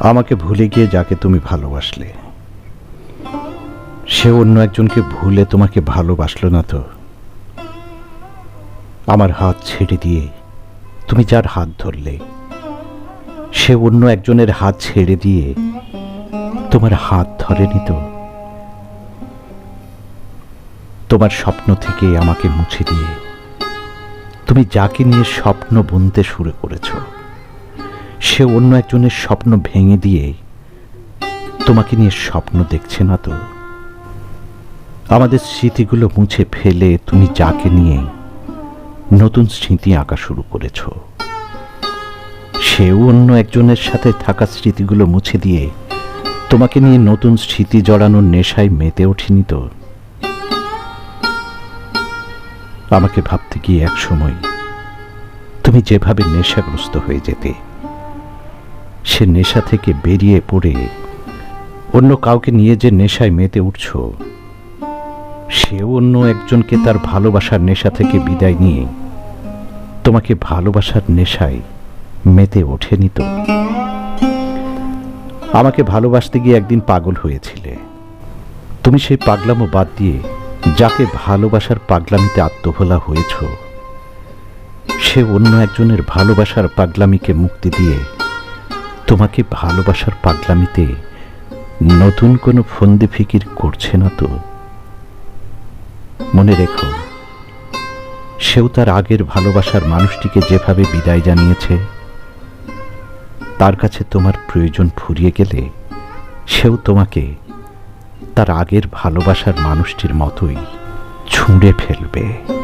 আমাকে ভুলে গিয়ে যাকে তুমি ভালোবাসলে। সে অন্য একজনকে ভুলে তোমাকে ভালোবাসলো না তো? আমার হাত ছেড়ে দিয়ে তুমি যার হাত ধরলে, সে অন্য একজনের হাত ছেড়ে দিয়ে তোমার হাত ধরেনি তো? তোমার স্বপ্ন থেকে আমাকে মুছে দিয়ে তুমি যাকে নিয়ে স্বপ্ন বুনতে শুরু করেছ, সে অন্য একজনের স্বপ্ন ভেঙে দিয়ে তোমাকে নিয়ে স্বপ্ন দেখছে না তো? আমাদের স্মৃতিগুলো মুছে ফেলে তুমি যাকে নিয়ে নতুন স্মৃতি আঁকা শুরু করেছ, সেও অন্য একজনের সাথে থাকা স্মৃতিগুলো মুছে দিয়ে তোমাকে নিয়ে নতুন স্মৃতি জড়ানোর নেশায় মেতে ওঠেনি তো? আমাকে ভাবতে গিয়ে এক সময়, তুমি যেভাবে নেশাগ্রস্ত হয়ে যেতে, সে নেশা থেকে বেরিয়ে পড়ে, অন্য কাউকে নিয়ে যে নেশায় মেতে উঠছ, সেও অন্য একজনকে তার ভালোবাসার নেশা থেকে বিদায় নিয়ে তোমাকে ভালোবাসার নেশায় মেতে ওঠেনি তো? আমাকে ভালোবাসতে গিয়ে একদিন পাগল হয়েছিলে। তুমি সেই পাগলামো বাদ দিয়ে যাকে ভালোবাসার পাগলামিতে আত্মভোলা হয়েছ, সে অন্য একজনের ভালোবাসার পাগলামিকে মুক্তি দিয়ে তোমাকে ভালোবাসার পাগলামিতে নতুন কোনো ফন্দি ফিকির করছে না তো? মনে রেখো, সেও তার আগের ভালোবাসার মানুষটিকে যেভাবে বিদায় জানিয়েছে, তার কাছে তোমার প্রয়োজন ফুরিয়ে গেলে সেও তোমাকে তার আগের ভালোবাসার মানুষটির মতোই ছুঁড়ে ফেলবে।